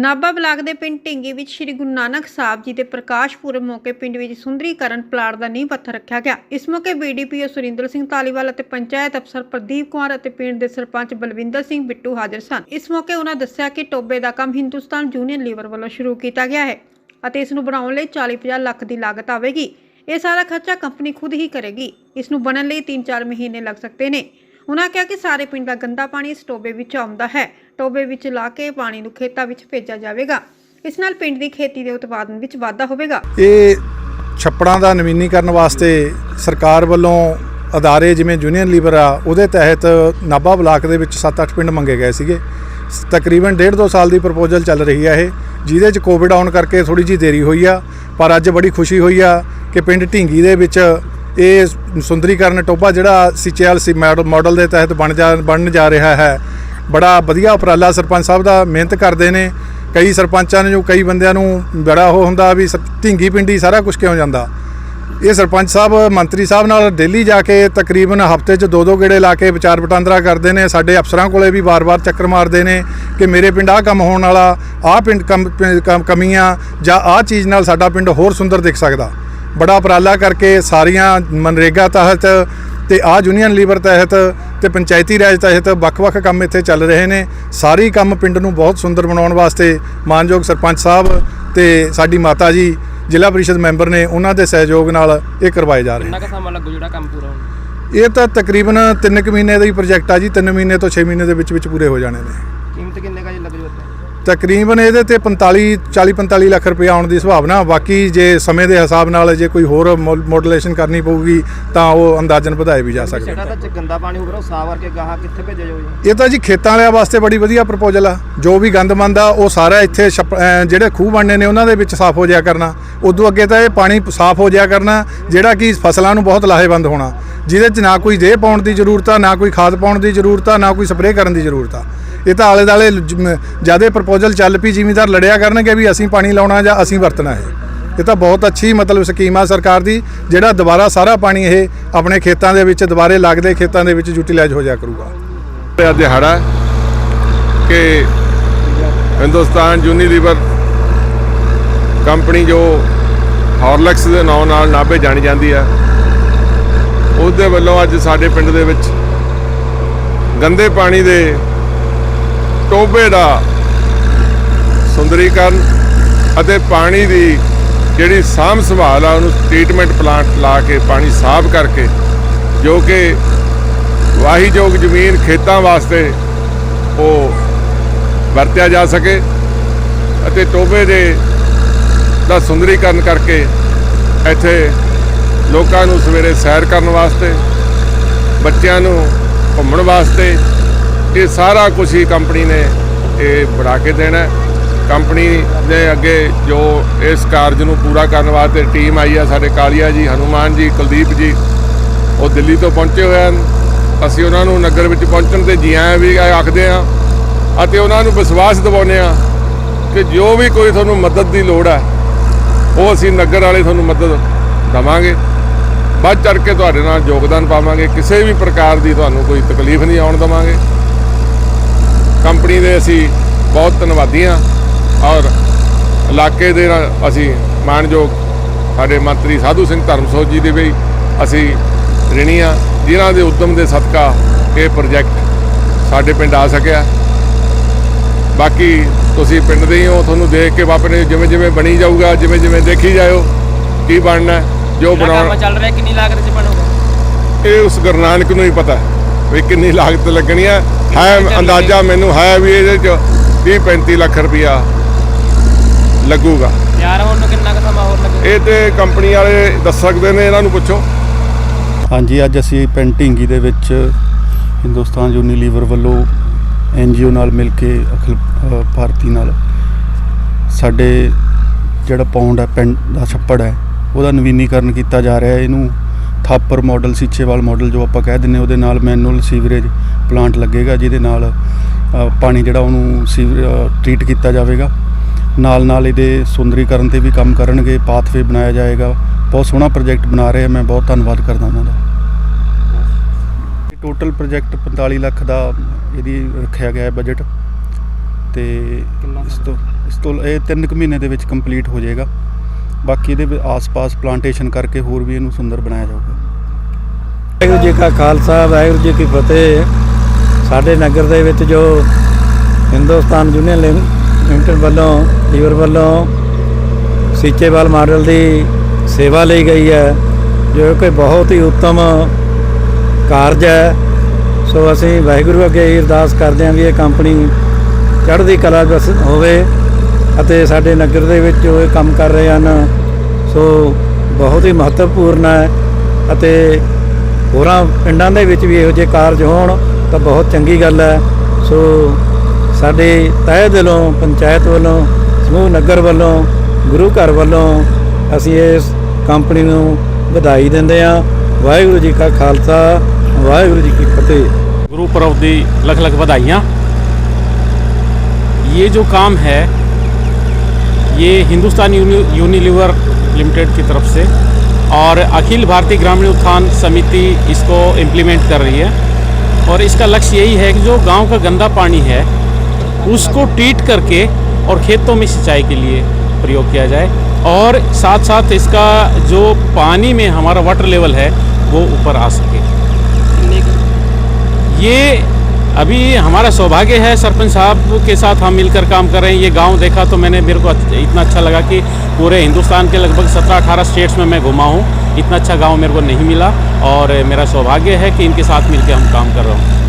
Nabha block ਦੇ ਪਿੰਡ ਢਿੰਗੀ ਵਿੱਚ ਸ੍ਰੀ ਗੁਰੂ ਨਾਨਕ ਸਾਹਿਬ ਜੀ ਦੇ ਪ੍ਰਕਾਸ਼ ਪੁਰਬ ਮੌਕੇ ਪਿੰਡ ਵਿੱਚ ਸੁੰਦਰੀਕਰਨ ਪਲਾਟ ਦਾ ਨੀਂਹ ਪੱਥਰ ਰੱਖਿਆ ਗਿਆ। ਇਸ ਮੌਕੇ ਬੀਡੀਪੀਓ ਸੁਰਿੰਦਰ ਸਿੰਘ ਧਾਲੀਵਾਲ ਅਤੇ ਪੰਚਾਇਤ ਅਫਸਰ ਪ੍ਰਦੀਪ ਕੁਮਾਰ ਅਤੇ ਪਿੰਡ ਦੇ ਸਰਪੰਚ ਬਲਵਿੰਦਰ ਸਿੰਘ ਬਿੱਟੂ ਹਾਜ਼ਰ ਸਨ। ਇਸ ਮੌਕੇ ਉਹਨਾਂ ਦੱਸਿਆ ਕਿ ਟੋਬੇ ਦਾ ਕੰਮ ਹਿੰਦੁਸਤਾਨ ਯੂਨੀਅਨ ਲੀਵਰ ਵੱਲੋਂ ਸ਼ੁਰੂ ਕੀਤਾ ਗਿਆ ਹੈ ਅਤੇ ਇਸ ਨੂੰ ਬਣਾਉਣ ਲਈ 40-50 ਲੱਖ ਦੀ ਲਾਗਤ ਆਵੇਗੀ। ਇਹ ਸਾਰਾ ਖਰਚਾ ਕੰਪਨੀ ਖੁਦ ਹੀ ਕਰੇਗੀ। ਇਸ ਨੂੰ ਬਣਨ ਲਈ 3-4 ਮਹੀਨੇ ਲੱਗ ਸਕਦੇ ਨੇ। ਉਹਨਾਂ ਕਿਹਾ ਕਿ ਸਾਰੇ ਪਿੰਡ ਦਾ ਗੰਦਾ ਪਾਣੀ ਇਸ ਟੋਬੇ ਵਿੱਚ ਆਉਂਦਾ ਹੈ। ਟੋਬੇ ਵਿੱਚ ਲਾ ਕੇ ਪਾਣੀ ਨੂੰ ਖੇਤਾਂ ਵਿੱਚ ਭੇਜਿਆ ਜਾਵੇਗਾ। ਇਸ ਨਾਲ ਪਿੰਡ ਦੀ ਖੇਤੀ ਦੇ ਉਤਪਾਦਨ ਵਿੱਚ ਵਾਧਾ ਹੋਵੇਗਾ। ਇਹ ਛੱਪੜਾਂ ਦਾ ਨਵੀਨੀਕਰਨ ਵਾਸਤੇ ਸਰਕਾਰ ਵੱਲੋਂ ਅਦਾਰੇ ਜਿਵੇਂ ਯੂਨੀਅਨ ਲੀਵਰ ਆ, ਉਹਦੇ ਤਹਿਤ ਨਾਭਾ ਬਲਾਕ ਦੇ ਵਿੱਚ 7-8 ਪਿੰਡ ਮੰਗੇ ਗਏ ਸੀਗੇ। ਤਕਰੀਬਨ 1.5-2 ਸਾਲ ਦੀ ਪ੍ਰਪੋਜ਼ਲ ਚੱਲ ਰਹੀ ਆ ਇਹ, ਜਿਹਦੇ ਚ ਕੋਵਿਡ ਆਉਣ ਕਰਕੇ ਥੋੜੀ ਜਿਹੀ ਦੇਰੀ ਹੋਈ ਆ, ਪਰ ਅੱਜ ਬੜੀ ਖੁਸ਼ੀ ਹੋਈ ਆ ਕਿ ਪਿੰਡ ਢਿੰਗੀ ਦੇ ਵਿੱਚ ਇਹ ਸੁੰਦਰੀਕਰਨ ਟੋਬਾ ਜਿਹੜਾ ਸੀਚੇਐਲ ਸੀ ਮਾਡਲ ਦੇ ਤਹਿਤ ਬਣ ਜਾ, ਬਣਨ ਜਾ ਰਿਹਾ ਹੈ ਬੜਾ ਵਧੀਆ ਉਪਰਾਲਾ ਸਰਪੰਚ ਸਾਹਿਬ ਦਾ ਮਿਹਨਤ ਕਰਦੇ ਨੇ। ਕਈ ਸਰਪੰਚਾਂ ਨੇ ਜੋ ਕਈ ਬੰਦਿਆਂ ਨੂੰ ਬੜਾ ਉਹ ਹੁੰਦਾ ਵੀ ਸ- ਢਿੰਗੀ ਪਿੰਡੀ ਸਾਰਾ ਕੁਝ ਕਿਉਂ ਜਾਂਦਾ। ਇਹ ਸਰਪੰਚ ਸਾਹਿਬ, ਮੰਤਰੀ ਸਾਹਿਬ ਨਾਲ ਦਿੱਲੀ ਜਾ ਕੇ ਤਕਰੀਬਨ ਹਫ਼ਤੇ 'ਚ ਦੋ ਦੋ ਗੇੜੇ ਲਾ ਕੇ ਵਿਚਾਰ ਵਟਾਂਦਰਾ ਕਰਦੇ ਨੇ। ਸਾਡੇ ਅਫਸਰਾਂ ਕੋਲੇ ਵੀ ਵਾਰ-ਵਾਰ ਚੱਕਰ ਮਾਰਦੇ ਨੇ ਕਿ ਮੇਰੇ ਪਿੰਡ ਆਹ ਕੰਮ ਹੋਣ ਵਾਲਾ, ਆਹ ਪਿੰਡ ਕੰਮ- ਪਿੰ- ਕਮੀਆਂ ਜਾਂ ਆਹ ਚੀਜ਼ ਨਾਲ ਸਾਡਾ ਪਿੰਡ ਹੋਰ ਸੁੰਦਰ ਦਿਖ ਸਕਦਾ। ਬੜਾ ਉਪਰਾਲਾ ਕਰਕੇ ਸਾਰੀਆਂ ਮਨਰੇਗਾ ਤਹਿਤ ਤੇ ਆ ਯੂਨੀਅਨ ਲੀਵਰ ਤਹਿਤ ਤੇ ਪੰਚਾਇਤੀ ਰਾਜ ਤਹਿਤ ਵੱਖ-ਵੱਖ ਕੰਮ ਇੱਥੇ ਚੱਲ ਰਹੇ ਨੇ। ਸਾਰੀ ਕੰਮ ਪਿੰਡ ਨੂੰ ਬਹੁਤ ਸੁੰਦਰ ਬਣਾਉਣ ਵਾਸਤੇ ਮਾਨਯੋਗ ਸਰਪੰਚ ਸਾਹਿਬ ਤੇ ਸਾਡੀ ਮਾਤਾ ਜੀ ਜ਼ਿਲ੍ਹਾ ਪਰਿਸ਼ਦ ਮੈਂਬਰ ਨੇ ਉਹਨਾਂ ਦੇ ਸਹਿਯੋਗ ਨਾਲ ਇਹ ਕਰਵਾਏ ਜਾ ਰਹੇ ਕਿੰਨਾ ਕੁ ਸਮਾਂ ਲੱਗੂ ਜਿਹੜਾ ਕੰਮ ਪੂਰਾ ਹੋਣ? ਇਹ ਤਾਂ ਤਕਰੀਬਨ 3 ਕੁ ਮਹੀਨੇ ਦਾ ਹੀ ਪ੍ਰੋਜੈਕਟ ਆ ਜੀ 3 ਮਹੀਨੇ ਤੋਂ 6 ਮਹੀਨੇ ਦੇ ਵਿੱਚ ਵਿੱਚ ਪੂਰੇ ਹੋ ਜਾਣੇ ਨੇ। ਕੀਮਤ ਕਿੰਨੇ ਕਾ ਜੀ ਤਕਰੀਬਨ ਇਹਦੇ ਤੇ 45 40 45 ਲੱਖ ਰੁਪਏ ਆਉਣ ਦੀ ਸੰਭਾਵਨਾ। ਬਾਕੀ ਜੇ ਸਮੇਂ ਦੇ ਹਿਸਾਬ ਨਾਲ ਜੇ ਕੋਈ ਹੋਰ ਮੋਡੂਲੇਸ਼ਨ ਕਰਨੀ ਪਊਗੀ ਤਾਂ ਉਹ ਅੰਦਾਜ਼ਨ ਵਧਾਏ ਵੀ ਜਾ ਸਕਦਾ ਜਿਹੜਾ ਤਾਂ ਗੰਦਾ ਪਾਣੀ ਹੋਊਗਾ ਉਹ ਕਰਕੇ ਗਾਹਾਂ ਕਿੱਥੇ ਭੇਜਿਆ ਜਾਊ ਜੀ? ਇਹ ਤਾਂ ਜੀ ਖੇਤਾਂ ਵਾਲਿਆਂ ਵਾਸਤੇ ਬੜੀ ਵਧੀਆ ਪ੍ਰਪੋਜ਼ਲ ਆ। ਜੋ ਵੀ ਗੰਦਮੰਦ ਆ ਉਹ ਸਾਰਾ ਇੱਥੇ ਜਿਹੜੇ ਖੂਹ ਬਣਨੇ ਨੇ ਉਹਨਾਂ ਦੇ ਵਿੱਚ ਸਾਫ਼ ਹੋ ਜਾਇਆ ਕਰਨਾ। ਉਦੋਂ ਅੱਗੇ ਤਾਂ ਇਹ ਪਾਣੀ ਸਾਫ਼ ਹੋ ਜਾਇਆ ਕਰਨਾ ਜਿਹੜਾ ਕਿ ਫਸਲਾਂ ਨੂੰ ਬਹੁਤ ਲਾਹੇਵੰਦ ਹੋਣਾ। ਜਿਹਦੇ 'ਚ ਨਾ ਕੋਈ ਰੇਹ ਪਾਉਣ ਦੀ ਜ਼ਰੂਰਤ ਆ ਨਾ ਕੋਈ ਖਾਦ ਪਾਉਣ ਦੀ ਜ਼ਰੂਰਤ ਆ ਨਾ ਕੋਈ ਸਪਰੇਅ ਕਰਨ ਦੀ ਜ਼ਰੂਰਤ ਆ। ਇਹ ਤਾਂ ਆਲੇ ਦਾਲੇ ਜਿਆਦੇ ਪ੍ਰਪੋਜ਼ਲ ਚੱਲ ਪਈ, ਜ਼ਿਮੀਦਾਰ ਲੜਿਆ ਕਰਨਗੇ ਵੀ ਅਸੀਂ ਪਾਣੀ ਲਾਉਣਾ ਜਾਂ ਅਸੀਂ ਵਰਤਣਾ ਹੈ ਇਹ ਤਾਂ ਬਹੁਤ ਅੱਛੀ ਮਤਲਬ ਸਕੀਮ ਆ ਸਰਕਾਰ ਦੀ, ਜਿਹੜਾ ਦੁਬਾਰਾ ਸਾਰਾ ਪਾਣੀ ਇਹ ਆਪਣੇ ਖੇਤਾਂ ਦੇ ਵਿੱਚ, ਦੁਬਾਰੇ ਲੱਗਦੇ ਖੇਤਾਂ ਦੇ ਵਿੱਚ ਯੂਟਿਲਾਈਜ਼ ਹੋ ਜਾਇਆ ਕਰੂਗਾ। ਦਾ ਦਿਹਾੜਾ ਕਿ ਹਿੰਦੁਸਤਾਨ ਯੂਨੀਲੀਵਰ ਕੰਪਨੀ ਜੋ ਹਾਰਲੈਕਸ ਦੇ ਨਾਂ ਨਾਲ ਨਾਭੇ ਜਾਣੀ ਜਾਂਦੀ ਆ, ਉਹਦੇ ਵੱਲੋਂ ਅੱਜ ਸਾਡੇ ਪਿੰਡ ਦੇ ਵਿੱਚ ਗੰਦੇ ਪਾਣੀ ਦੇ ਟੋਬੇ ਦਾ ਸੁੰਦਰੀਕਰਨ ਅਤੇ ਪਾਣੀ ਦੀ ਜਿਹੜੀ ਸਾਂਭ ਸੰਭਾਲ ਆ, ਉਹਨੂੰ ਟ੍ਰੀਟਮੈਂਟ ਪਲਾਂਟ ਲਾ ਕੇ ਪਾਣੀ ਸਾਫ਼ ਕਰਕੇ, ਜੋ ਕਿ ਵਾਹੀਯੋਗ ਜ਼ਮੀਨ ਖੇਤਾਂ ਵਾਸਤੇ ਉਹ ਵਰਤਿਆ ਜਾ ਸਕੇ ਅਤੇ ਟੋਬੇ ਦੇ ਦਾ ਸੁੰਦਰੀਕਰਨ ਕਰਕੇ ਇੱਥੇ ਲੋਕਾਂ ਨੂੰ ਸਵੇਰੇ ਸੈਰ ਕਰਨ ਵਾਸਤੇ, ਬੱਚਿਆਂ ਨੂੰ ਘੁੰਮਣ ਵਾਸਤੇ ਇਹ ਸਾਰਾ ਕੁਝ ਹੀ ਕੰਪਨੀ ਨੇ ਇਹ ਬਣਾ ਕੇ ਦੇਣਾ। ਕੰਪਨੀ ਦੇ ਅੱਗੇ ਜੋ ਇਸ ਕਾਰਜ ਨੂੰ ਪੂਰਾ ਕਰਨ ਵਾਸਤੇ ਟੀਮ ਆਈ ਆ, ਸਾਡੇ ਕਾਲੀਆ ਜੀ, ਹਨੂਮਾਨ ਜੀ, ਕੁਲਦੀਪ ਜੀ, ਉਹ ਦਿੱਲੀ ਤੋਂ ਪਹੁੰਚੇ ਹੋਏ ਹਨ। ਅਸੀਂ ਉਹਨਾਂ ਨੂੰ ਨਗਰ ਵਿੱਚ ਪਹੁੰਚਣ ਤੇ ਜੀ ਆਇਆਂ ਵੀ ਆਖਦੇ ਹਾਂ ਅਤੇ ਉਹਨਾਂ ਨੂੰ ਵਿਸ਼ਵਾਸ ਦਿਵਾਉਂਦੇ ਹਾਂ ਕਿ ਜੋ ਵੀ ਕੋਈ ਤੁਹਾਨੂੰ ਮਦਦ ਦੀ ਲੋੜ ਹੈ, ਉਹ ਅਸੀਂ ਨਗਰ ਵਾਲੇ ਤੁਹਾਨੂੰ ਮਦਦ ਦਵਾਂਗੇ। ਵੱਧ ਚੜ ਕੇ ਤੁਹਾਡੇ ਨਾਲ ਯੋਗਦਾਨ ਪਾਵਾਂਗੇ। ਕਿਸੇ ਵੀ ਪ੍ਰਕਾਰ ਦੀ ਤੁਹਾਨੂੰ ਕੋਈ ਤਕਲੀਫ ਨਹੀਂ ਆਉਣ ਦਵਾਂਗੇ। ਕੰਪਨੀ ਦੇ ਅਸੀਂ ਬਹੁਤ ਧੰਨਵਾਦੀ ਹਾਂ ਔਰ ਇਲਾਕੇ ਦੇ ਅਸੀਂ ਮਾਨਯੋਗ ਸਾਡੇ ਮੰਤਰੀ ਸਾਧੂ ਸਿੰਘ ਧਰਮਸੋਤ ਜੀ ਦੇ ਵੀ ਅਸੀਂ ਰਿਣੀ ਹਾਂ ਜਿਨ੍ਹਾਂ ਦੇ ਉਦਮ ਦੇ ਸਦਕਾ ਇਹ ਪ੍ਰੋਜੈਕਟ ਸਾਡੇ ਪਿੰਡ ਆ ਸਕਿਆ। ਬਾਕੀ ਤੁਸੀਂ ਪਿੰਡ ਦੇ ਹੀ ਹੋ ਤੁਹਾਨੂੰ ਦੇਖ ਕੇ ਵਾਪਰੇ ਜਿਵੇਂ ਜਿਵੇਂ ਬਣੀ ਜਾਊਗਾ ਜਿਵੇਂ ਜਿਵੇਂ ਦੇਖੀ ਜਾਇਓ ਕੀ ਬਣਨਾ ਹੈ, ਜੋ ਬਣਾਉਣਾ। ਚੱਲ ਰਿਹਾ ਕਿੰਨੀ ਲਾਗਤ ਚ ਬਣੂਗਾ? ਇਹ ਉਸ ਗੁਰੂ ਨਾਨਕ ਨੂੰ ਹੀ ਪਤਾ ਵੀ ਕਿੰਨੀ ਲਾਗਤ ਲੱਗਣੀ ਹੈ ਹੈ ਅੰਦਾਜ਼ਾ ਮੈਨੂੰ ਹੈ ਵੀ ਇਹਦੇ ਚ 30 35 ਲੱਖ ਰੁਪਇਆ ਲੱਗੂਗਾ। ਤਿਆਰ ਹੋਣ ਨੂੰ ਕਿੰਨਾ ਕੁ ਸਮਾਂ ਹੋਰ ਲੱਗੂ? ਇਹ ਤੇ ਕੰਪਨੀ ਵਾਲੇ ਦੱਸ ਸਕਦੇ ਨੇ ਇਹਨਾਂ ਨੂੰ ਪੁੱਛੋ। ਹਾਂਜੀ ਅੱਜ ਅਸੀਂ ਪਿੰਡ ਢਿੰਗੀ ਦੇ ਵਿੱਚ ਹਿੰਦੁਸਤਾਨ ਯੂਨੀਲੀਵਰ ਵੱਲੋਂ ਐਨਜੀਓ ਨਾਲ ਮਿਲ ਕੇ ਅਖਿਲ ਭਾਰਤੀ ਨਾਲ ਸਾਡੇ ਜਿਹੜਾ ਪੌਂਡ ਹੈ ਪਿੰਡ ਦਾ ਛੱਪੜ ਹੈ ਉਹਦਾ ਨਵੀਨੀਕਰਨ ਕੀਤਾ ਜਾ ਰਿਹਾ ਹੈ। ਇਹਨੂੰ ਥਾਪਰ ਮਾਡਲ ਸੀਚੇਵਾਲ ਮਾਡਲ ਜੋ ਆਪਾਂ ਕਹਿ ਦਿੰਨੇ ਉਹਦੇ ਨਾਲ ਮੈਨੂਅਲ ਸੀਵਰੇਜ ਪਲਾਂਟ ਲੱਗੇਗਾ ਜਿਹਦੇ ਨਾਲ ਪਾਣੀ ਜਿਹੜਾ ਉਹਨੂੰ ਟ੍ਰੀਟ ਕੀਤਾ ਜਾਵੇਗਾ। ਨਾਲ ਨਾਲ ਇਹਦੇ ਸੁੰਦਰੀਕਰਨ ਤੇ ਵੀ ਕੰਮ ਕਰਨਗੇ ਪਾਥਵੇ ਬਣਾਇਆ ਜਾਏਗਾ। ਬਹੁਤ ਸੋਹਣਾ ਪ੍ਰੋਜੈਕਟ ਬਣਾ ਰਹੇ ਆ ਮੈਂ ਬਹੁਤ ਧੰਨਵਾਦ ਕਰਦਾ ਉਹਨਾਂ ਦਾ। ਟੋਟਲ ਪ੍ਰੋਜੈਕਟ 45 ਲੱਖ ਦਾ ਇਹਦੀ ਰੱਖਿਆ ਗਿਆ ਹੈ ਬਜਟ ਤੇ ਇਸ ਤੋਂ ਇਸ ਤੋਂ ਇਹ 3 ਕੁ ਮਹੀਨੇ ਦੇ ਵਿੱਚ ਕੰਪਲੀਟ ਹੋ ਜਾਏਗਾ। ਬਾਕੀ ਇਹਦੇ ਆਸ-ਪਾਸ ਪਲਾਂਟੇਸ਼ਨ ਕਰਕੇ ਹੋਰ ਵੀ ਇਹਨੂੰ ਸੁੰਦਰ ਬਣਾਇਆ ਜਾਊਗਾ। ਵਾਹਿਗੁਰੂ ਜੀ ਕਾ ਖਾਲਸਾ, ਵਾਹਿਗੁਰੂ ਜੀ ਕੀ ਫਤਿਹ। ਸਾਡੇ ਨਗਰ ਦੇ ਵਿੱਚ ਜੋ ਹਿੰਦੁਸਤਾਨ ਯੂਨੀਅਨ ਲਿਮ- ਲਿਮਟਿਡ ਵੱਲੋਂ ਲੀਵਰ ਵੱਲੋਂ ਸੀਚੇਵਾਲ ਮਾਡਲ ਦੀ ਸੇਵਾ ਲਈ ਗਈ ਹੈ, ਜੋ ਕਿ ਬਹੁਤ ਹੀ ਉੱਤਮ ਕਾਰਜ ਹੈ। ਸੋ ਅਸੀਂ ਵਾਹਿਗੁਰੂ ਅੱਗੇ ਅਰਦਾਸ ਕਰਦੇ ਹਾਂ ਵੀ ਇਹ ਕੰਪਨੀ ਚੜ੍ਹਦੀ ਕਲਾ ਵਿੱਚ ਹੋਵੇ। ਅਤੇ ਸਾਡੇ ਨਗਰ ਦੇ ਵਿੱਚ ਜੋ ਇਹ ਕੰਮ ਕਰ ਰਹੇ ਹਨ ਸੋ ਬਹੁਤ ਹੀ ਮਹੱਤਵਪੂਰਨ ਹੈ ਅਤੇ ਹੋਰਾਂ ਪਿੰਡਾਂ ਦੇ ਵਿੱਚ ਵੀ ਇਹੋ ਜਿਹੇ ਕਾਰਜ ਹੋਣ ਤਾਂ ਬਹੁਤ ਚੰਗੀ ਗੱਲ ਹੈ ਸੋ ਸਾਡੇ ਤਹਿ ਦਿਲੋਂ ਪੰਚਾਇਤ ਵੱਲੋਂ ਸਮੂਹ ਨਗਰ ਵੱਲੋਂ ਗੁਰੂ ਘਰ ਵੱਲੋਂ ਅਸੀਂ ਇਸ ਕੰਪਨੀ ਨੂੰ ਵਧਾਈ ਦਿੰਦੇ ਹਾਂ ਵਾਹਿਗੁਰੂ ਜੀ ਕਾ ਖਾਲਸਾ ਵਾਹਿਗੁਰੂ ਜੀ ਕੀ ਫਤਿਹ गुरु पर्व दी लख लख बधाइयाँ ये जो काम है ये हिंदुस्तान यूनिलीवर लिमिटेड की तरफ़ से और अखिल भारतीय ग्रामीण उत्थान समिति इसको इम्प्लीमेंट कर रही है। और इसका लक्ष्य यही है कि जो गाँव का गंदा पानी है, उसको ट्रीट करके और खेतों में सिंचाई के लिए प्रयोग किया जाए और साथ साथ इसका जो पानी में हमारा वाटर लेवल है, वो ऊपर आ सके। ये अभी हमारा सौभाग्य है सरपंच साहब के साथ हम मिलकर काम कर रहे हैं। ये गाँव देखा तो मैंने मेरे को इतना अच्छा लगा कि पूरे हिंदुस्तान के लगभग 17-18 स्टेट्स में मैं घुमा हूँ। इतना अच्छा गाँव मेरे को नहीं मिला और मेरा सौभाग्य है कि इनके साथ मिलकर हम काम कर रहे हूँ।